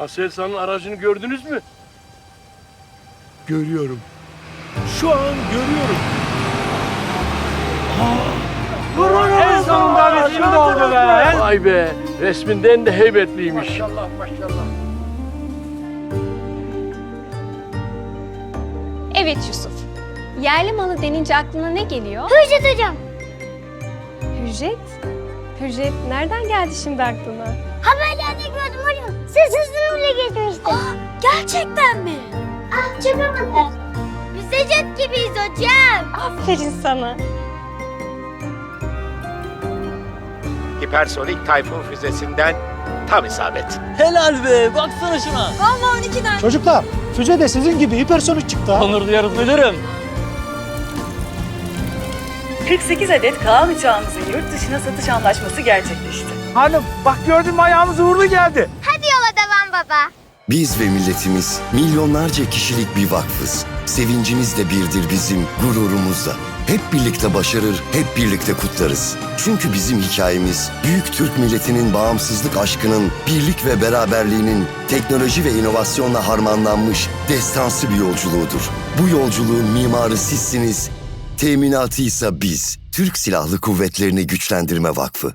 Aselsan'ın aracını gördünüz mü? Görüyorum. Şu an görüyorum. En sonunda bizim de oldu be. Vay be, resminden de heybetliymiş. Maşallah maşallah. Evet Yusuf. Yerli malı denince aklına ne geliyor? Hürjet hocam. Hürjet. Hürjet nereden geldi şimdi aklına? Haberlerde gerçekten mi? Ah çok havalı. Biz de jet gibiyiz hocam. Aferin sana. Hipersonik Tayfun füzesinden tam isabet. Helal be. Baksana şuna. Çocuklar, füze de sizin gibi hipersonik çıktı ha. Onur duyarız müdürüm. 48 adet Kaan uçağımızın yurt dışına satış anlaşması gerçekleşti. Hanım bak gördün mü ayağımız uğurlu geldi. Hadi yola devam baba. Biz ve milletimiz milyonlarca kişilik bir vakfız. Sevincimiz de birdir bizim, gururumuz da. Hep birlikte başarır, hep birlikte kutlarız. Çünkü bizim hikayemiz büyük Türk milletinin bağımsızlık aşkının, birlik ve beraberliğinin teknoloji ve inovasyonla harmanlanmış destansı bir yolculuğudur. Bu yolculuğun mimarı sizsiniz, teminatı ise biz. Türk Silahlı Kuvvetlerini Güçlendirme Vakfı.